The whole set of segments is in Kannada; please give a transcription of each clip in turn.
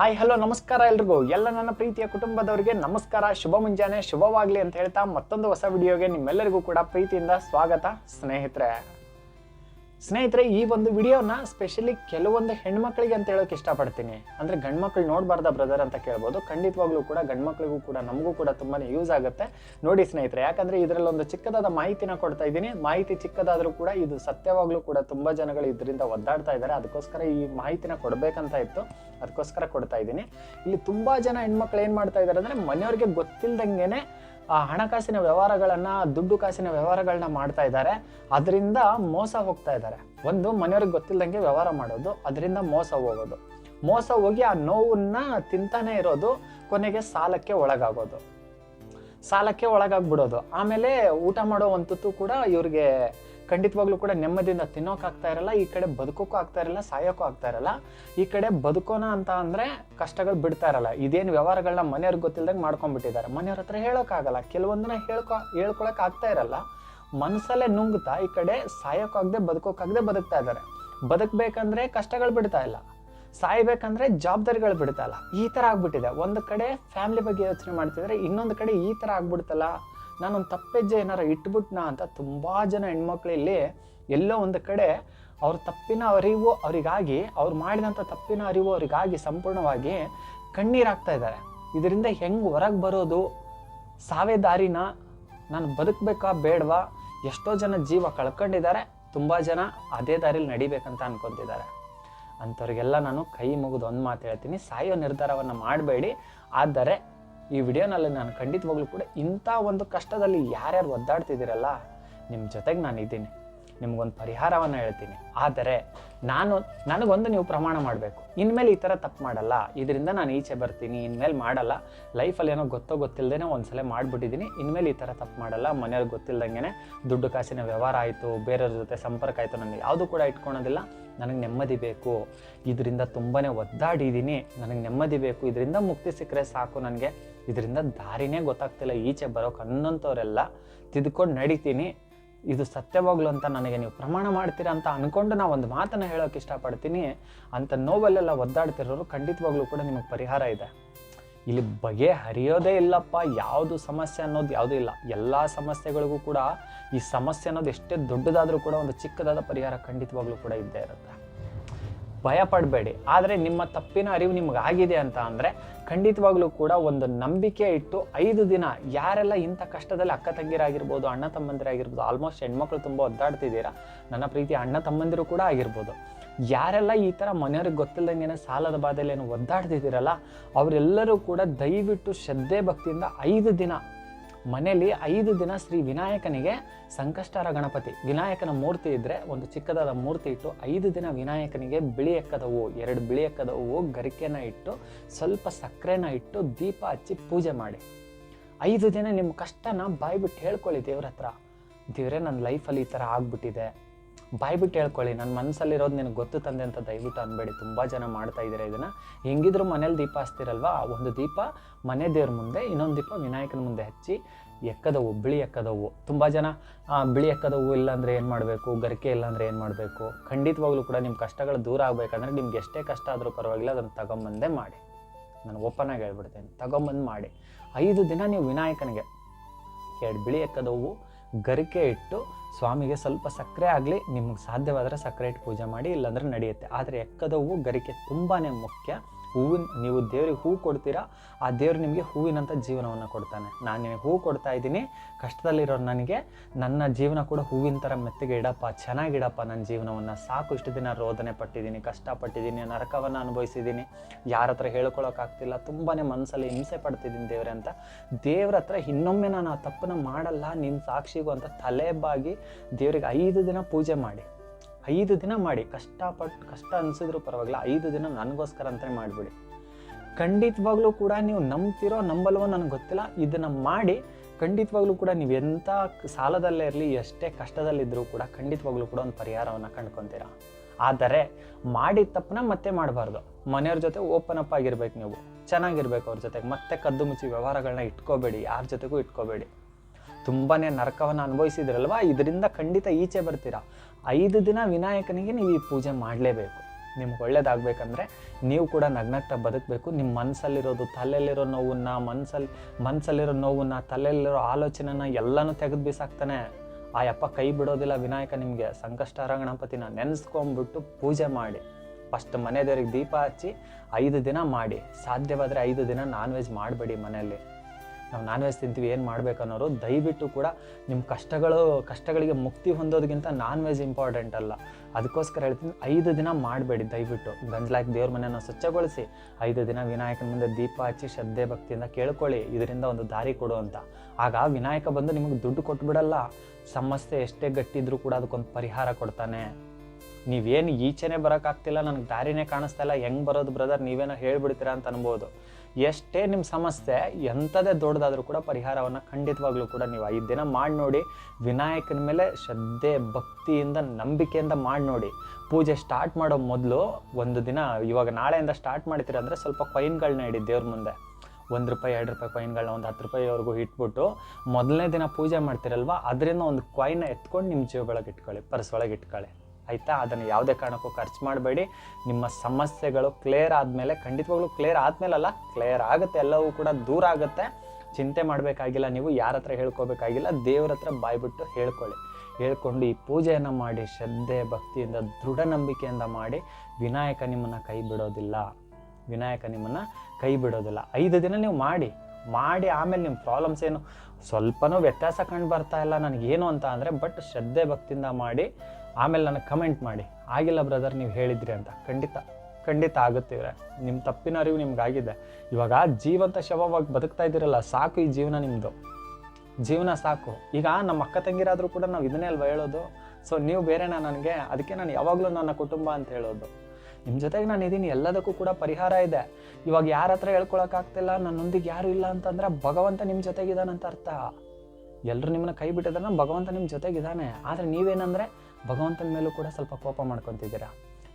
ಹಾಯ್ ಹಲೋ ನಮಸ್ಕಾರ ಎಲ್ರಿಗೂ. ಎಲ್ಲ ನನ್ನ ಪ್ರೀತಿಯ ಕುಟುಂಬದವರಿಗೆ ನಮಸ್ಕಾರ. ಶುಭ ಮುಂಜಾನೆ, ಶುಭವಾಗಲಿ ಅಂತ ಹೇಳ್ತಾ ಮತ್ತೊಂದು ಹೊಸ ವಿಡಿಯೋಗೆ ನಿಮ್ಮೆಲ್ಲರಿಗೂ ಕೂಡ ಪ್ರೀತಿಯಿಂದ ಸ್ವಾಗತ, ಸ್ನೇಹಿತರೆ. ಸ್ನೇಹಿತರೆ, ಈ ಒಂದು ವಿಡಿಯೋನ ಸ್ಪೆಷಲಿ ಕೆಲವೊಂದು ಹೆಣ್ಮಕ್ಳಿಗೆ ಅಂತ ಹೇಳೋಕೆ ಇಷ್ಟಪಡ್ತೀನಿ. ಅಂದರೆ ಗಂಡ್ಮಕ್ಳು ನೋಡಬಾರ್ದ ಬ್ರದರ್ ಅಂತ ಕೇಳ್ಬೋದು. ಖಂಡಿತವಾಗ್ಲೂ ಕೂಡ ಗಂಡ್ಮಕ್ಳಿಗೂ ಕೂಡ ನಮಗೂ ಕೂಡ ತುಂಬಾ ಯೂಸ್ ಆಗುತ್ತೆ. ನೋಡಿ ಸ್ನೇಹಿತರೆ, ಯಾಕಂದರೆ ಇದರಲ್ಲಿ ಒಂದು ಚಿಕ್ಕದಾದ ಮಾಹಿತಿನ ಕೊಡ್ತಾ ಇದ್ದೀನಿ. ಮಾಹಿತಿ ಚಿಕ್ಕದಾದರೂ ಕೂಡ ಇದು ಸತ್ಯವಾಗ್ಲೂ ಕೂಡ ತುಂಬ ಜನಗಳು ಇದರಿಂದ ಒದ್ದಾಡ್ತಾ ಇದ್ದಾರೆ. ಅದಕ್ಕೋಸ್ಕರ ಈ ಮಾಹಿತಿನ ಕೊಡಬೇಕಂತ ಇತ್ತು. ಅದಕ್ಕೋಸ್ಕರ ಕೊಡ್ತಾ ಇದ್ದೀನಿ. ಇಲ್ಲಿ ತುಂಬ ಜನ ಹೆಣ್ಮಕ್ಳು ಏನು ಮಾಡ್ತಾ ಇದ್ದಾರೆ ಅಂದರೆ ಮನೆಯವ್ರಿಗೆ ಗೊತ್ತಿಲ್ದಂಗೆನೆ ಆ ಹಣಕಾಸಿನ ವ್ಯವಹಾರಗಳನ್ನ, ದುಡ್ಡು ಕಾಸಿನ ವ್ಯವಹಾರಗಳನ್ನ ಮಾಡ್ತಾ ಇದ್ದಾರೆ. ಅದರಿಂದ ಮೋಸ ಹೋಗ್ತಾ ಇದ್ದಾರೆ. ಒಂದು ಮನೆಯವ್ರಿಗೆ ಗೊತ್ತಿಲ್ಲದಂಗೆ ವ್ಯವಹಾರ ಮಾಡೋದು, ಅದರಿಂದ ಮೋಸ ಹೋಗೋದು. ಮೋಸ ಹೋಗಿ ಆ ನೋವನ್ನ ತಿಂತಾನೆ ಇರೋದು, ಕೊನೆಗೆ ಸಾಲಕ್ಕೆ ಒಳಗಾಗೋದು. ಸಾಲಕ್ಕೆ ಒಳಗಾಗ್ಬಿಡೋದು. ಆಮೇಲೆ ಊಟ ಮಾಡೋ ಒಂದು ಕೂಡ ಇವ್ರಿಗೆ ಖಂಡಿತವಾಗ್ಲೂ ಕೂಡ ನೆಮ್ಮದಿಯಿಂದ ತಿನ್ನೋಕೆ ಆಗ್ತಾ ಇರಲ್ಲ, ಈ ಕಡೆ ಬದುಕೋಕ್ಕೂ ಆಗ್ತಾ ಇರಲ್ಲ ಸಾಯೋಕ್ಕೂ ಆಗ್ತಾ ಇರಲ್ಲ. ಈ ಕಡೆ ಬದುಕೋಣ ಅಂತ ಅಂದ್ರೆ ಕಷ್ಟಗಳು ಬಿಡ್ತಾ ಇರಲ್ಲ. ಇದೇನು ವ್ಯವಹಾರಗಳನ್ನ ಮನೆಯವ್ರಿಗೆ ಗೊತ್ತಿಲ್ದಂಗೆ ಮಾಡ್ಕೊಂಡ್ಬಿಟ್ಟಿದ್ದಾರೆ. ಮನೆಯವ್ರ ಹತ್ರ ಹೇಳೋಕ್ಕಾಗಲ್ಲ ಕೆಲವೊಂದನ್ನ ಹೇಳ್ಕೊ ಹೇಳ್ಕೊಳಕ್ಕೆ ಆಗ್ತಾ ಇರಲ್ಲ. ಮನಸ್ಸಲ್ಲೇ ನುಂಗ್ತಾ ಈ ಕಡೆ ಸಾಯೋಕ್ಕಾಗದೆ ಬದುಕೋಕ್ಕಾಗದೆ ಬದುಕ್ತಾ ಇದ್ದಾರೆ. ಬದುಕಬೇಕಂದ್ರೆ ಕಷ್ಟಗಳು ಬಿಡ್ತಾ ಇಲ್ಲ. ಸಾಯ್ಬೇಕಂದ್ರೆ ಜವಾಬ್ದಾರಿಗಳು ಬಿಡ್ತಾ ಇಲ್ಲ. ಈ ಥರ ಆಗ್ಬಿಟ್ಟಿದೆ. ಒಂದು ಕಡೆ ಫ್ಯಾಮಿಲಿ ಬಗ್ಗೆ ಯೋಚನೆ ಮಾಡ್ತಿದ್ರೆ ಇನ್ನೊಂದು ಕಡೆ ಈ ಥರ ಆಗ್ಬಿಡ್ತಲ್ಲ. ನಾನೊಂದು ತಪ್ಪೆಜ್ಜೆ ಏನಾರ ಇಟ್ಬಿಟ್ನಾ ಅಂತ ತುಂಬ ಜನ ಹೆಣ್ಮಕ್ಳಲ್ಲಿ ಎಲ್ಲೋ ಒಂದು ಕಡೆ ಅವ್ರ ತಪ್ಪಿನ ಅರಿವು ಅವರಿಗಾಗಿ, ಅವ್ರು ಮಾಡಿದಂಥ ತಪ್ಪಿನ ಅರಿವು ಅವರಿಗಾಗಿ ಸಂಪೂರ್ಣವಾಗಿ ಕಣ್ಣೀರಾಗ್ತಾ ಇದ್ದಾರೆ. ಇದರಿಂದ ಹೆಂಗೆ ಹೊರಗೆ ಬರೋದು? ಸಾವೇ ದಾರಿನ ನಾನು ಬದುಕಬೇಕಾ ಬೇಡವಾ? ಎಷ್ಟೋ ಜನ ಜೀವ ಕಳ್ಕೊಂಡಿದ್ದಾರೆ, ತುಂಬ ಜನ ಅದೇ ದಾರಿಲಿ ನಡಿಬೇಕಂತ ಅನ್ಕೊತಿದ್ದಾರೆ. ಅಂಥವ್ರಿಗೆಲ್ಲ ನಾನು ಕೈ ಮುಗಿದು ಒಂದು ಮಾತು ಹೇಳ್ತೀನಿ. ಸಾಯೋ ನಿರ್ಧಾರವನ್ನು ಮಾಡಬೇಡಿ. ಆದರೆ ಈ ವಿಡಿಯೋನಲ್ಲಿ ನಾನು ಖಂಡಿತವಾಗ್ಲೂ ಕೂಡ ಇಂಥ ಒಂದು ಕಷ್ಟದಲ್ಲಿ ಯಾರ್ಯಾರು ಒದ್ದಾಡ್ತಿದ್ದೀರಲ್ಲ ನಿಮ್ಮ ಜೊತೆಗೆ ನಾನು ಇದ್ದೀನಿ ನಿಮ್ಗೊಂದು ಪರಿಹಾರವನ್ನು ಹೇಳ್ತೀನಿ. ಆದರೆ ನಾನು, ನನಗೊಂದು ನೀವು ಪ್ರಮಾಣ ಮಾಡಬೇಕು. ಇನ್ಮೇಲೆ ಈ ಥರ ತಪ್ಪು ಮಾಡಲ್ಲ. ಇದರಿಂದ ನಾನು ಈಚೆ ಬರ್ತೀನಿ, ಇನ್ಮೇಲೆ ಮಾಡಲ್ಲ. ಲೈಫಲ್ಲಿ ಏನೋ ಗೊತ್ತೋ ಗೊತ್ತಿಲ್ಲದೇನೆ ಒಂದ್ಸಲ ಮಾಡಿಬಿಟ್ಟಿದ್ದೀನಿ. ಇನ್ಮೇಲೆ ಈ ಥರ ತಪ್ಪು ಮಾಡಲ್ಲ. ಮನೆಯವ್ರಿಗೆ ಗೊತ್ತಿಲ್ಲದಂಗೆ ದುಡ್ಡು ಕಾಸಿನ ವ್ಯವಹಾರ ಆಯಿತು, ಬೇರೆಯವ್ರ ಜೊತೆ ಸಂಪರ್ಕ ಆಯಿತು ನನಗೆ ಯಾವುದೂ ಕೂಡ ಇಟ್ಕೊಳೋದಿಲ್ಲ. ನನಗೆ ನೆಮ್ಮದಿ ಬೇಕು. ಇದರಿಂದ ತುಂಬಾ ಒದ್ದಾಡಿದ್ದೀನಿ. ನನಗೆ ನೆಮ್ಮದಿ ಬೇಕು. ಇದರಿಂದ ಮುಕ್ತಿ ಸಿಕ್ಕರೆ ಸಾಕು ನನಗೆ. ಇದರಿಂದ ದಾರಿನೇ ಗೊತ್ತಾಗ್ತಿಲ್ಲ, ಈಚೆ ಬರೋಕೆ ಅನ್ನೋಂಥವ್ರೆಲ್ಲ ತಿದ್ಕೊಂಡು ನಡಿತೀನಿ. ಇದು ಸತ್ಯವಾಗ್ಲು ಅಂತ ನನಗೆ ನೀವು ಪ್ರಮಾಣ ಮಾಡ್ತೀರಾ ಅಂತ ಅನ್ಕೊಂಡು ನಾ ಒಂದು ಮಾತನ್ನು ಹೇಳೋಕೆ ಇಷ್ಟಪಡ್ತೀನಿ. ಅಂತ ನೋವಲ್ಲೆಲ್ಲ ಒದ್ದಾಡ್ತಿರೋರು ಖಂಡಿತವಾಗ್ಲೂ ಕೂಡ ನಿಮಗೆ ಪರಿಹಾರ ಇದೆ. ಇಲ್ಲಿ ಬಗೆ ಹರಿಯೋದೇ ಇಲ್ಲಪ್ಪ, ಯಾವುದು ಸಮಸ್ಯೆ ಅನ್ನೋದು ಯಾವುದೂ ಇಲ್ಲ. ಎಲ್ಲ ಸಮಸ್ಯೆಗಳಿಗೂ ಕೂಡ ಈ ಸಮಸ್ಯೆ ಅನ್ನೋದು ಎಷ್ಟೇ ದೊಡ್ಡದಾದರೂ ಕೂಡ ಒಂದು ಚಿಕ್ಕದಾದ ಪರಿಹಾರ ಖಂಡಿತವಾಗ್ಲೂ ಕೂಡ ಇದ್ದೇ ಇರುತ್ತೆ. ಭಯ ಪಡಬೇಡಿ. ಆದರೆ ನಿಮ್ಮ ತಪ್ಪಿನ ಅರಿವು ನಿಮ್ಗೆ ಆಗಿದೆ ಅಂತ ಅಂದರೆ ಖಂಡಿತವಾಗ್ಲೂ ಕೂಡ ಒಂದು ನಂಬಿಕೆ ಇಟ್ಟು ಐದು ದಿನ ಯಾರೆಲ್ಲ ಇಂಥ ಕಷ್ಟದಲ್ಲಿ ಅಕ್ಕ ತಂಗಿರಾಗಿರ್ಬೋದು, ಅಣ್ಣ ತಮ್ಮಂದಿರಾಗಿರ್ಬೋದು ಆಲ್ಮೋಸ್ಟ್ ಹೆಣ್ಮಕ್ಳು ತುಂಬ ಒದ್ದಾಡ್ತಿದ್ದೀರಾ? ನನ್ನ ಪ್ರೀತಿ ಅಣ್ಣ ತಮ್ಮಂದಿರು ಕೂಡ ಆಗಿರ್ಬೋದು. ಯಾರೆಲ್ಲ ಈ ಥರ ಮನೆಯವ್ರಿಗೆ ಗೊತ್ತಿಲ್ಲದಂಗೆ ಸಾಲದ ಬಾಧೆಯಲ್ಲಿ ಏನು ಒದ್ದಾಡ್ತಿದ್ದೀರಲ್ಲ, ಅವರೆಲ್ಲರೂ ಕೂಡ ದಯವಿಟ್ಟು ಶ್ರದ್ಧೆ ಭಕ್ತಿಯಿಂದ ಐದು ದಿನ ಮನೆಯಲ್ಲಿ ಐದು ದಿನ ಶ್ರೀ ವಿನಾಯಕನಿಗೆ ಸಂಕಷ್ಟಾರ ಗಣಪತಿ. ವಿನಾಯಕನ ಮೂರ್ತಿ ಇದ್ದರೆ ಒಂದು ಚಿಕ್ಕದಾದ ಮೂರ್ತಿ ಇಟ್ಟು ಐದು ದಿನ ವಿನಾಯಕನಿಗೆ ಬಿಳಿ ಎಕ್ಕದ ಹೂವು, ಎರಡು ಬಿಳಿ ಎಕ್ಕದ ಹೂವು, ಗರಿಕೆನ ಇಟ್ಟು ಸ್ವಲ್ಪ ಸಕ್ಕರೆನ ಇಟ್ಟು ದೀಪ ಹಚ್ಚಿ ಪೂಜೆ ಮಾಡಿ. ಐದು ದಿನ ನಿಮ್ಮ ಕಷ್ಟನ ಬಾಯ್ಬಿಟ್ಟು ಹೇಳ್ಕೊಳ್ಳಿ ದೇವ್ರ ಹತ್ರ ದೇವ್ರೆ, ನನ್ನ ಲೈಫಲ್ಲಿ ಈ ಥರ ಆಗ್ಬಿಟ್ಟಿದೆ. ಬಾಯ್ಬಿಟ್ಟು ಹೇಳ್ಕೊಳ್ಳಿ ನನ್ನ ಮನಸ್ಸಲ್ಲಿರೋದು ನಿನಗೆ ಗೊತ್ತು ತಂದೆ ಅಂತ ದಯವಿಟ್ಟು ಅನ್ಬೇಡಿ ತುಂಬ ಜನ ಮಾಡ್ತಾ ಇದ್ದಾರೆ ಇದನ್ನು. ಹೆಂಗಿದ್ರು ಮನೇಲಿ ದೀಪ ಹಚ್ತಿರಲ್ವ? ಒಂದು ದೀಪ ಮನೆ ದೇವ್ರ ಮುಂದೆ, ಇನ್ನೊಂದು ದೀಪ ವಿನಾಯಕನ ಮುಂದೆ ಹಚ್ಚಿ ಎಕ್ಕದವು ಬಿಳಿ ಎಕ್ಕದವು ತುಂಬ ಜನ ಬಿಳಿ ಎಕ್ಕದವು ಇಲ್ಲಾಂದರೆ ಏನು ಮಾಡಬೇಕು? ಗರಿಕೆ ಇಲ್ಲಾಂದರೆ ಏನು ಮಾಡಬೇಕು? ಖಂಡಿತವಾಗ್ಲೂ ಕೂಡ ನಿಮ್ಮ ಕಷ್ಟಗಳು ದೂರ ಆಗಬೇಕಂದ್ರೆ ನಿಮ್ಗೆ ಎಷ್ಟೇ ಕಷ್ಟ ಆದರೂ ಪರವಾಗಿಲ್ಲ, ಅದನ್ನು ತಗೊಂಬಂದೇ ಮಾಡಿ. ನಾನು ಓಪನ್ ಆಗಿ ಹೇಳ್ಬಿಡ್ತೇನೆ, ತಗೊಂಬಂದು ಮಾಡಿ. ಐದು ದಿನ ನೀವು ವಿನಾಯಕನಿಗೆ ಎರಡು ಬಿಳಿ ಎಕ್ಕದವು ಗರಿಕೆ ಇಟ್ಟು ಸ್ವಾಮಿಗೆ ಸ್ವಲ್ಪ ಸಕ್ಕರೆ ಆಗಲಿ, ನಿಮಗೆ ಸಾಧ್ಯವಾದರೆ ಸಕ್ಕರೆ ಇಟ್ಟು ಪೂಜೆ ಮಾಡಿ, ಇಲ್ಲಾಂದ್ರೆ ನಡೆಯುತ್ತೆ. ಆದರೆ ಎಕ್ಕದ ಗರಿಕೆ ತುಂಬಾ ಮುಖ್ಯ. ಹೂವಿನ, ನೀವು ದೇವ್ರಿಗೆ ಹೂ ಕೊಡ್ತೀರಾ, ಆ ದೇವ್ರು ನಿಮಗೆ ಹೂವಿನಂಥ ಜೀವನವನ್ನು ಕೊಡ್ತಾನೆ. ನಾನು ನಿನಗೆ ಹೂ ಕೊಡ್ತಾ ಇದ್ದೀನಿ ಕಷ್ಟದಲ್ಲಿರೋ ನನಗೆ, ನನ್ನ ಜೀವನ ಕೂಡ ಹೂವಿನ ಥರ ಮೆತ್ತಗೆ ಇಡಪ್ಪ ಚೆನ್ನಾಗಿಡಪ್ಪ ನನ್ನ ಜೀವನವನ್ನು. ಸಾಕು ಇಷ್ಟು ದಿನ ರೋದನೆ ಪಟ್ಟಿದ್ದೀನಿ, ಕಷ್ಟಪಟ್ಟಿದ್ದೀನಿ, ನರಕವನ್ನು ಅನುಭವಿಸಿದ್ದೀನಿ. ಯಾರ ಹತ್ರ ಹೇಳ್ಕೊಳೋಕ್ಕಾಗ್ತಿಲ್ಲ ತುಂಬಾ ಮನಸ್ಸಲ್ಲಿ ಹಿಂಸೆ ಪಡ್ತಿದ್ದೀನಿ ದೇವ್ರೆ ಅಂತ. ದೇವ್ರ ಹತ್ರ ಇನ್ನೊಮ್ಮೆ ನಾನು ಆ ತಪ್ಪನ್ನು ಮಾಡಲ್ಲ ನಿನ್ನ ಸಾಕ್ಷಿಗೂ ಅಂತ ತಲೆ ಬಾಗಿ ದೇವ್ರಿಗೆ ಐದು ದಿನ ಪೂಜೆ ಮಾಡಿ. ಐದು ದಿನ ಮಾಡಿ ಕಷ್ಟಪಟ್ಟು ಕಷ್ಟ ಅನಿಸಿದ್ರು ಪರವಾಗಿಲ್ಲ, ಐದು ದಿನ ನನಗೋಸ್ಕರ ಅಂತಲೇ ಮಾಡಿಬಿಡಿ. ಖಂಡಿತವಾಗ್ಲೂ ಕೂಡ ನೀವು ನಂಬ್ತಿರೋ ನಂಬಲ್ವೋ ನನಗೆ ಗೊತ್ತಿಲ್ಲ, ಇದನ್ನು ಮಾಡಿ, ಖಂಡಿತವಾಗ್ಲೂ ಕೂಡ ನೀವು ಎಂಥ ಸಾಲದಲ್ಲೇ ಇರಲಿ, ಎಷ್ಟೇ ಕಷ್ಟದಲ್ಲಿದ್ದರೂ ಕೂಡ ಖಂಡಿತವಾಗ್ಲೂ ಕೂಡ ಒಂದು ಪರಿಹಾರವನ್ನು ಕಂಡ್ಕೊತೀರಾ. ಆದರೆ, ಮಾಡಿದ ತಪ್ಪನ್ನ ಮತ್ತೆ ಮಾಡಬಾರ್ದು. ಮನೆಯವ್ರ ಜೊತೆ ಓಪನ್ ಅಪ್ ಆಗಿರ್ಬೇಕು ನೀವು. ಚೆನ್ನಾಗಿರ್ಬೇಕು ಅವ್ರ ಜೊತೆಗೆ. ಮತ್ತೆ ಕದ್ದು ಮುಚ್ಚಿ ವ್ಯವಹಾರಗಳನ್ನ ಇಟ್ಕೋಬೇಡಿ, ಯಾರ ಜೊತೆಗೂ ಇಟ್ಕೋಬೇಡಿ. ತುಂಬಾ ನರಕವನ್ನು ಅನುಭವಿಸಿದ್ರಲ್ವಾ? ಇದರಿಂದ ಖಂಡಿತ ಈಚೆ ಬರ್ತೀರಾ? ಐದು ದಿನ ವಿನಾಯಕನಿಗೆ ನೀವು ಈ ಪೂಜೆ ಮಾಡಲೇಬೇಕು. ನಿಮ್ಗೆ ಒಳ್ಳೇದಾಗಬೇಕಂದ್ರೆ ನೀವು ಕೂಡ ನಗ್ನಗ್ತಾ ಬದುಕಬೇಕು. ನಿಮ್ಮ ಮನಸ್ಸಲ್ಲಿರೋದು ತಲೆಯಲ್ಲಿರೋ ನೋವನ್ನ ಮನಸ್ಸಲ್ಲಿ ಮನಸ್ಸಲ್ಲಿರೋ ನೋವನ್ನ, ತಲೆಯಲ್ಲಿರೋ ಆಲೋಚನೆನ ಎಲ್ಲನೂ ತೆಗೆದು ಬಿಸಾಕ್ತಾನೆ. ಆ ಯಪ್ಪ ಕೈ ಬಿಡೋದಿಲ್ಲ ವಿನಾಯಕ ನಿಮಗೆ. ಸಂಕಷ್ಟಾರ ಗಣಪತಿನ ನೆನೆಸ್ಕೊಂಬಿಟ್ಟು ಪೂಜೆ ಮಾಡಿ. ಫಸ್ಟ್ ಮನೆ ದೇವ್ರಿಗೆ ದೀಪ ಹಚ್ಚಿ ಐದು ದಿನ ಮಾಡಿ. ಸಾಧ್ಯವಾದರೆ ಐದು ದಿನ ನಾನ್ ವೆಜ್ ಮಾಡಬೇಡಿ ಮನೆಯಲ್ಲಿ. ನಾವು ನಾನ್ ವೆಜ್ ತಿಂತೀವಿ, ಏನು ಮಾಡಬೇಕು ಮಾಡ್ಬೇಕನ್ನೋರು ದಯವಿಟ್ಟು ಕೂಡ ನಿಮ್ಮ ಕಷ್ಟಗಳು, ಕಷ್ಟಗಳಿಗೆ ಮುಕ್ತಿ ಹೊಂದೋದಕ್ಕಿಂತ ನಾನ್ ವೆಜ್ ಇಂಪಾರ್ಟೆಂಟ್ ಅಲ್ಲ. ಅದಕ್ಕೋಸ್ಕರ ಹೇಳ್ತೀನಿ, ಐದು ದಿನ ಮಾಡಬೇಡಿ ದಯವಿಟ್ಟು. ಗಂಜಲಾಕಿ ದೇವ್ರ ಮನೆಯನ್ನು ಸ್ವಚ್ಛಗೊಳಿಸಿ, ಐದು ದಿನ ವಿನಾಯಕನ ಮುಂದೆ ದೀಪ ಹಚ್ಚಿ ಶ್ರದ್ಧೆ ಭಕ್ತಿಯಿಂದ ಕೇಳ್ಕೊಳ್ಳಿ, ಇದರಿಂದ ಒಂದು ದಾರಿ ಕೊಡು ಅಂತ. ಆಗ ವಿನಾಯಕ ಬಂದು ನಿಮಗೆ ದುಡ್ಡು ಕೊಟ್ಬಿಡಲ್ಲ, ಸಮಸ್ಯೆ ಎಷ್ಟೇ ಗಟ್ಟಿದ್ರೂ ಕೂಡ ಅದಕ್ಕೊಂದು ಪರಿಹಾರ ಕೊಡ್ತಾನೆ. ನೀವೇನು ಈಚೆನೆ ಬರೋಕ್ಕಾಗ್ತಿಲ್ಲ ನನಗೆ ದಾರಿನೇ ಕಾಣಿಸ್ತಾ ಇಲ್ಲ, ಹೆಂಗೆ ಬರೋದು ಬ್ರದರ್ ನೀವೇನೋ ಹೇಳ್ಬಿಡ್ತೀರಾ ಅಂತ ಅನ್ಬೋದು. ಎಷ್ಟೇ ನಿಮ್ಮ ಸಮಸ್ಯೆ ಎಂಥದೇ ದೊಡ್ಡದಾದರೂ ಕೂಡ ಪರಿಹಾರವನ್ನು ಖಂಡಿತವಾಗ್ಲೂ ಕೂಡ ನೀವು ಐದು ದಿನ ಮಾಡಿ ನೋಡಿ, ವಿನಾಯಕನ ಮೇಲೆ ಶ್ರದ್ಧೆ, ಭಕ್ತಿಯಿಂದ, ನಂಬಿಕೆಯಿಂದ ಮಾಡಿ ನೋಡಿ. ಪೂಜೆ ಸ್ಟಾರ್ಟ್ ಮಾಡೋ ಮೊದಲು ಒಂದು ದಿನ, ಇವಾಗ ನಾಳೆಯಿಂದ ಸ್ಟಾರ್ಟ್ ಮಾಡ್ತೀರ ಅಂದರೆ ಸ್ವಲ್ಪ ಕಾಯಿನ್ಗಳನ್ನ ಇಡಿ ದೇವ್ರ ಮುಂದೆ. ಒಂದು ರೂಪಾಯಿ, ಎರಡು ರೂಪಾಯಿ ಕಾಯಿನ್ಗಳನ್ನ ಒಂದು ಹತ್ತು ರೂಪಾಯಿವರೆಗೂ ಇಟ್ಬಿಟ್ಟು, ಮೊದಲನೇ ದಿನ ಪೂಜೆ ಮಾಡ್ತಿರಲ್ವ, ಅದರಿಂದ ಒಂದು ಕಾಯಿನ ಎತ್ಕೊಂಡು ನಿಮ್ಮ ಜೇಬೊಳಗೆ ಇಟ್ಕೊಳ್ಳಿ, ಪರ್ಸ್ ಒಳಗೆ ಇಟ್ಕೊಳ್ಳಿ. ಆಯಿತಾ? ಅದನ್ನು ಯಾವುದೇ ಕಾರಣಕ್ಕೂ ಖರ್ಚು ಮಾಡಬೇಡಿ. ನಿಮ್ಮ ಸಮಸ್ಯೆಗಳು ಕ್ಲಿಯರ್ ಆದಮೇಲೆ, ಖಂಡಿತವಾಗ್ಲೂ ಕ್ಲಿಯರ್ ಆದಮೇಲಲ್ಲ ಕ್ಲಿಯರ್ ಆಗುತ್ತೆ. ಎಲ್ಲವೂ ಕೂಡ ದೂರ ಆಗುತ್ತೆ. ಚಿಂತೆ ಮಾಡಬೇಕಾಗಿಲ್ಲ ನೀವು, ಯಾರ ಹತ್ರ ಹೇಳ್ಕೋಬೇಕಾಗಿಲ್ಲ, ದೇವ್ರ ಹತ್ರ ಬಾಯ್ಬಿಟ್ಟು ಹೇಳ್ಕೊಳ್ಳಿ. ಹೇಳ್ಕೊಂಡು ಈ ಪೂಜೆಯನ್ನು ಮಾಡಿ, ಶ್ರದ್ಧೆ, ಭಕ್ತಿಯಿಂದ ದೃಢ ನಂಬಿಕೆಯಿಂದ ಮಾಡಿ, ವಿನಾಯಕ ನಿಮ್ಮನ್ನು ಕೈ ಬಿಡೋದಿಲ್ಲ. ವಿನಾಯಕ ನಿಮ್ಮನ್ನು ಕೈ ಬಿಡೋದಿಲ್ಲ. ಐದು ದಿನ ನೀವು ಮಾಡಿ ಮಾಡಿ ಆಮೇಲೆ ನಿಮ್ಮ ಪ್ರಾಬ್ಲಮ್ಸ್ ಏನು? ಸ್ವಲ್ಪನೂ ವ್ಯತ್ಯಾಸ ಕಂಡು ಬರ್ತಾ ಇಲ್ಲ ನನಗೇನು ಅಂತ ಅಂದರೆ ಬಟ್ ಶ್ರದ್ಧೆ, ಭಕ್ತಿಯಿಂದ ಮಾಡಿ ಆಮೇಲೆ ನನಗೆ ಕಮೆಂಟ್ ಮಾಡಿ, ಆಗಿಲ್ಲ ಬ್ರದರ್ ನೀವು ಹೇಳಿದ್ರಿ ಅಂತ. ಖಂಡಿತ ಖಂಡಿತ ಆಗುತ್ತೆ ಇವ್ರೆ. ನಿಮ್ಮ ತಪ್ಪಿನ ಅರಿವು ನಿಮ್ಗಾಗಿದೆ. ಇವಾಗ ಜೀವಂತ ಶವವಾಗಿ ಬದುಕ್ತಾ ಇದ್ದೀರಲ್ಲ, ಸಾಕು ಈ ಜೀವನ ನಿಮ್ಮದು ಜೀವನ ಸಾಕು. ಈಗ ನಮ್ಮ ಅಕ್ಕ ತಂಗಿರಾದರೂ ಕೂಡ ನಾವು ಇದನ್ನೇ ಅಲ್ವಾ ಹೇಳೋದು? ಸೊ ನೀವು ಬೇರೆನಾ ನನಗೆ? ಅದಕ್ಕೆ ನಾನು ಯಾವಾಗಲೂ ನನ್ನ ಕುಟುಂಬ ಅಂತ ಹೇಳೋದು. ನಿಮ್ಮ ಜೊತೆಗೆ ನಾನು ಇದ್ದೀನಿ ಎಲ್ಲದಕ್ಕೂ ಕೂಡ ಪರಿಹಾರ ಇದೆ. ಇವಾಗ ಯಾರ ಹತ್ರ ಹೇಳ್ಕೊಳಕ್ಕಾಗ್ತಿಲ್ಲ ನನ್ನೊಂದಿಗೆ ಯಾರು ಇಲ್ಲ ಅಂತಂದ್ರೆ ಭಗವಂತ ನಿಮ್ಮ ಜೊತೆಗಿದ್ದಾನಂತ ಅರ್ಥ. ಎಲ್ಲರೂ ನಿಮ್ಮನ್ನ ಕೈ ಬಿಟ್ಟಿದ್ರೆ ಭಗವಂತ ನಿಮ್ಮ ಜೊತೆಗಿದ್ದಾನೆ ಆದರೆ ನೀವೇನಂದರೆ ಭಗವಂತನ ಮೇಲೂ ಕೂಡ ಸ್ವಲ್ಪ ಕೋಪ ಮಾಡ್ಕೊತಿದ್ದೀರಾ?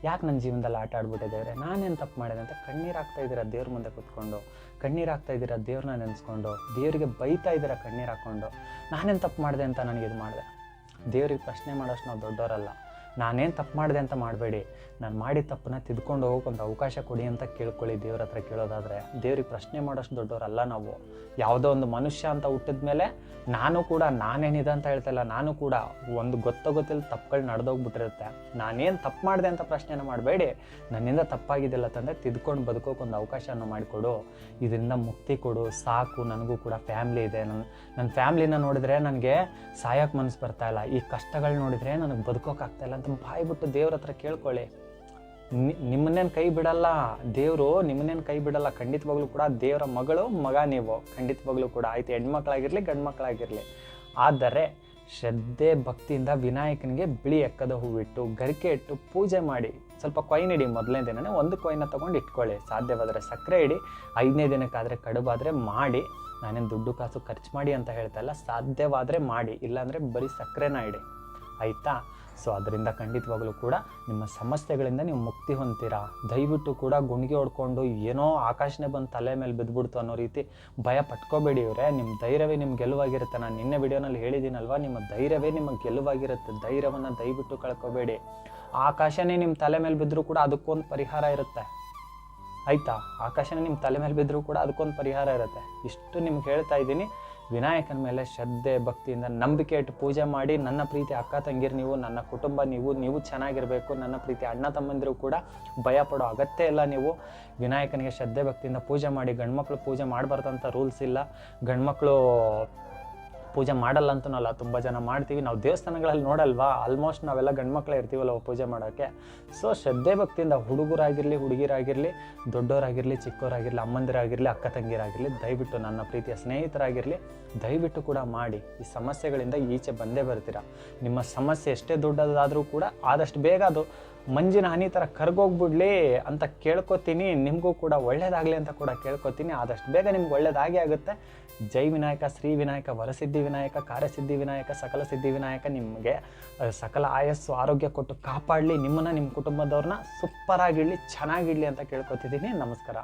ಯಾಕೆ ನನ್ನ ಜೀವನದಲ್ಲಿ ಆಟ ಆಡ್ಬಿಟ್ಟಿದ್ದೇವ್ರೆ ನಾನೇನು ತಪ್ಪು ಮಾಡಿದೆ ಅಂತ ಕಣ್ಣೀರು ಹಾಕ್ತಾ ಇದ್ದೀರಾ ದೇವ್ರ ಮುಂದೆ ಕೂತ್ಕೊಂಡು? ಕಣ್ಣೀರು ಹಾಕ್ತಾ ಇದ್ದೀರಾ ದೇವ್ರನ್ನ ನೆನೆಸ್ಕೊಂಡು? ದೇವರಿಗೆ ಬೈತಾ ಇದ್ದೀರಾ ಕಣ್ಣೀರು ಹಾಕ್ಕೊಂಡು ನಾನೇನು ತಪ್ಪು ಮಾಡಿದೆ ಅಂತ ನನಗೆ ಇದು ಮಾಡಿದೆ? ದೇವ್ರಿಗೆ ಪ್ರಶ್ನೆ ಮಾಡೋಷ್ಟು ನಾವು ದೊಡ್ಡವರಲ್ಲ ನಾನೇನು ತಪ್ಪು ಮಾಡಿದೆ ಅಂತ ಮಾಡಬೇಡಿ. ನಾನು ಮಾಡಿ ತಪ್ಪನ್ನ ತಿದ್ಕೊಂಡು ಹೋಗೋಕೆ ಒಂದು ಅವಕಾಶ ಕೊಡಿ ಅಂತ ಕೇಳ್ಕೊಳ್ಳಿ ದೇವ್ರ ಹತ್ರ ಕೇಳೋದಾದರೆ. ದೇವ್ರಿಗೆ ಪ್ರಶ್ನೆ ಮಾಡೋಷ್ಟು ದೊಡ್ಡವರಲ್ಲ ನಾವು. ಯಾವುದೋ ಒಂದು ಮನುಷ್ಯ ಅಂತ ಹುಟ್ಟಿದ ಮೇಲೆ ನಾನು ಕೂಡ ನಾನೇನಿದೆ ಅಂತ ಹೇಳ್ತಾ ಇಲ್ಲ. ನಾನು ಕೂಡ ಒಂದು ಗೊತ್ತೋ ಗೊತ್ತಿಲ್ಲ ತಪ್ಪುಗಳು ನಡೆದೋಗ್ಬಿಟ್ಟಿರುತ್ತೆ. ನಾನೇನು ತಪ್ಪು ಮಾಡಿದೆ ಅಂತ ಪ್ರಶ್ನೆನ ಮಾಡಬೇಡಿ. ನನ್ನಿಂದ ತಪ್ಪಾಗಿದ್ದಿಲ್ಲ ತಂದರೆ ತಿದ್ಕೊಂಡು ಬದುಕೋಕೆ ಒಂದು ಅವಕಾಶನ ಮಾಡಿಕೊಡು. ಇದರಿಂದ ಮುಕ್ತಿ ಕೊಡು. ಸಾಕು. ನನಗೂ ಕೂಡ ಫ್ಯಾಮ್ಲಿ ಇದೆ. ನನ್ನ ನನ್ನ ಫ್ಯಾಮ್ಲಿನ ನೋಡಿದ್ರೆ ನನಗೆ ಸಾಯಕ್ಕೆ ಮನಸ್ಸು ಬರ್ತಾ ಇಲ್ಲ. ಈ ಕಷ್ಟಗಳು ನೋಡಿದರೆ ನನಗೆ ಬದುಕೋಕ್ಕಾಗ್ತಾ ಅಂತ ಬಾಯಿ ಬಿಟ್ಟು ದೇವ್ರ ಹತ್ರ ಕೇಳ್ಕೊಳ್ಳಿ. ನಿಮ್ಮನ್ನೇನು ಕೈ ಬಿಡಲ್ಲ? ದೇವರು ನಿಮ್ಮನ್ನೇನು ಕೈ ಬಿಡಲ್ಲ? ಖಂಡಿತವಾಗ್ಲೂ ಕೂಡ ದೇವರ ಮಗಳು ಮಗ ನೀವು. ಖಂಡಿತವಾಗ್ಲೂ ಕೂಡ. ಆಯ್ತು, ಹೆಣ್ಮಕ್ಳಾಗಿರಲಿ ಗಂಡು ಮಕ್ಕಳಾಗಿರಲಿ ಆದರೆ ಶ್ರದ್ಧೆ ಭಕ್ತಿಯಿಂದ ವಿನಾಯಕನಿಗೆ ಬಿಳಿ ಎಕ್ಕದ ಹೂವಿಟ್ಟು, ಗರಿಕೆ ಇಟ್ಟು ಪೂಜೆ ಮಾಡಿ. ಸ್ವಲ್ಪ ಕೊಯ್ನ್ ಇಡಿ ಮೊದಲನೇ ದಿನನೇ, ಒಂದು ಕೊಯ್ನ ತೊಗೊಂಡು ಇಟ್ಕೊಳ್ಳಿ. ಸಾಧ್ಯವಾದರೆ ಸಕ್ಕರೆ ಇಡಿ, ಐದನೇ ದಿನಕ್ಕಾದರೆ ಕಡುಬಾದರೆ ಮಾಡಿ. ನಾನೇನು ದುಡ್ಡು ಕಾಸು ಖರ್ಚು ಮಾಡಿ ಅಂತ ಹೇಳ್ತಾ ಇಲ್ಲ, ಸಾಧ್ಯವಾದರೆ ಮಾಡಿ. ಇಲ್ಲಾಂದರೆ ಬರೀ ಸಕ್ಕರೆನ ಇಡಿ. ಆಯಿತಾ? ಸೊ ಅದರಿಂದ ಖಂಡಿತವಾಗಲೂ ಕೂಡ ನಿಮ್ಮ ಸಮಸ್ಯೆಗಳಿಂದ ನೀವು ಮುಕ್ತಿ ಹೊಂತೀರಾ ದಯವಿಟ್ಟು ಕೂಡ ಗುಣಿಗೆ ಹೊಡ್ಕೊಂಡು ಏನೋ ಆಕಾಶನೇ ಬಂದು ತಲೆ ಮೇಲೆ ಬಿದ್ದುಬಿಡ್ತು ಅನ್ನೋ ರೀತಿ ಭಯ ಪಟ್ಕೋಬೇಡಿ ಇವರೇ ನಿಮ್ಮ ಧೈರ್ಯವೇ ನಿಮ್ಮ ಗೆಲುವಾಗಿರುತ್ತೆ. ನಾನು ನಿನ್ನೆ ವಿಡಿಯೋನಲ್ಲಿ ಹೇಳಿದ್ದೀನಲ್ವಾ? ನಿಮ್ಮ ಧೈರ್ಯವೇ ನಿಮ್ಮ ಗೆಲುವಾಗಿರುತ್ತೆ. ಧೈರ್ಯವನ್ನು ದಯವಿಟ್ಟು ಕಳ್ಕೊಬೇಡಿ. ಆಕಾಶನೇ ನಿಮ್ಮ ತಲೆ ಮೇಲೆ ಬಿದ್ದರೂ ಕೂಡ ಅದಕ್ಕೊಂದು ಪರಿಹಾರ ಇರುತ್ತೆ. ಆಯಿತಾ? ಆಕಾಶನೇ ನಿಮ್ಮ ತಲೆ ಮೇಲೆ ಬಿದ್ದರೂ ಕೂಡ ಅದಕ್ಕೊಂದು ಪರಿಹಾರ ಇರುತ್ತೆ. ಇಷ್ಟು ನಿಮ್ಗೆ ಹೇಳ್ತಾ ಇದ್ದೀನಿ. ವಿನಾಯಕನ ಮೇಲೆ ಶ್ರದ್ಧೆ, ಭಕ್ತಿಯಿಂದ ನಂಬಿಕೆ ಇಟ್ಟು ಪೂಜೆ ಮಾಡಿ ನನ್ನ ಪ್ರೀತಿ ಅಕ್ಕ ತಂಗಿರು ನೀವು, ನನ್ನ ಕುಟುಂಬ ನೀವು ನೀವು ಚೆನ್ನಾಗಿರಬೇಕು, ನನ್ನ ಪ್ರೀತಿ ಅಣ್ಣ ತಮ್ಮಂದಿರು ಕೂಡ ಭಯ ಪಡೋ ಅಗತ್ಯ ಇಲ್ಲ ನೀವು. ವಿನಾಯಕನಿಗೆ ಶ್ರದ್ಧೆ, ಭಕ್ತಿಯಿಂದ ಪೂಜೆ ಮಾಡಿ, ಗಂಡ್ಮಕ್ಳು ಪೂಜೆ ಮಾಡಬಾರ್ದಂಥ ರೂಲ್ಸ್ ಇಲ್ಲ. ಗಂಡ್ಮಕ್ಳು ಪೂಜೆ ಮಾಡಲ್ಲ ಅಂತನಲ್ಲ ತುಂಬ ಜನ ಮಾಡ್ತೀವಿ. ನಾವು ದೇವಸ್ಥಾನಗಳಲ್ಲಿ ನೋಡಲ್ವಾ? ಆಲ್ಮೋಸ್ಟ್ ನಾವೆಲ್ಲ ಗಂಡ್ಮಕ್ಳೇ ಇರ್ತೀವಲ್ಲ ಪೂಜೆ ಮಾಡೋಕ್ಕೆ. ಸೊ ಶ್ರದ್ಧೆ ಭಕ್ತಿಯಿಂದ ಹುಡುಗರಾಗಿರಲಿ, ಹುಡುಗಿರಾಗಿರಲಿ ದೊಡ್ಡವರಾಗಿರಲಿ ಚಿಕ್ಕವರಾಗಿರಲಿ ಅಮ್ಮಂದಿರಾಗಿರಲಿ, ಅಕ್ಕ ತಂಗಿರಾಗಿರಲಿ, ದಯವಿಟ್ಟು ನನ್ನ ಪ್ರೀತಿಯ ಸ್ನೇಹಿತರಾಗಿರಲಿ, ದಯವಿಟ್ಟು ಕೂಡ ಮಾಡಿ ಈ ಸಮಸ್ಯೆಗಳಿಂದ ಈಚೆ ಬಂದೇ ಬರ್ತೀರಾ? ನಿಮ್ಮ ಸಮಸ್ಯೆ ಎಷ್ಟೇ ದೊಡ್ಡದಾದರೂ ಕೂಡ ಆದಷ್ಟು ಬೇಗ ಅದು ಮಂಜಿನ ಹನಿ ಥರ ಕರ್ಗೋಗ್ಬಿಡ್ಲಿ ಅಂತ ಕೇಳ್ಕೊತೀನಿ. ನಿಮಗೂ ಕೂಡ ಒಳ್ಳೇದಾಗಲಿ ಅಂತ ಕೂಡ ಕೇಳ್ಕೊತೀನಿ. ಆದಷ್ಟು ಬೇಗ ನಿಮ್ಗೆ ಒಳ್ಳೇದಾಗೇ ಆಗುತ್ತೆ. ಜೈ ವಿನಾಯಕ, ಶ್ರೀ ವಿನಾಯಕ, ವರಸಿದ್ಧಿ ವಿನಾಯಕ, ಕಾರ್ಯಸಿದ್ಧಿ ವಿನಾಯಕ, ಸಕಲ ಸಿದ್ಧಿ ವಿನಾಯಕ ನಿಮಗೆ ಸಕಲ ಆಯಸ್ಸು, ಆರೋಗ್ಯ ಕೊಟ್ಟು ಕಾಪಾಡಲಿ. ನಿಮ್ಮನ್ನು ನಿಮ್ಮ ಕುಟುಂಬದವ್ರನ್ನ ಸೂಪರಾಗಿಡಲಿ ಚೆನ್ನಾಗಿಡಲಿ ಅಂತ ಕೇಳ್ಕೊತಿದ್ದೀನಿ. ನಮಸ್ಕಾರ.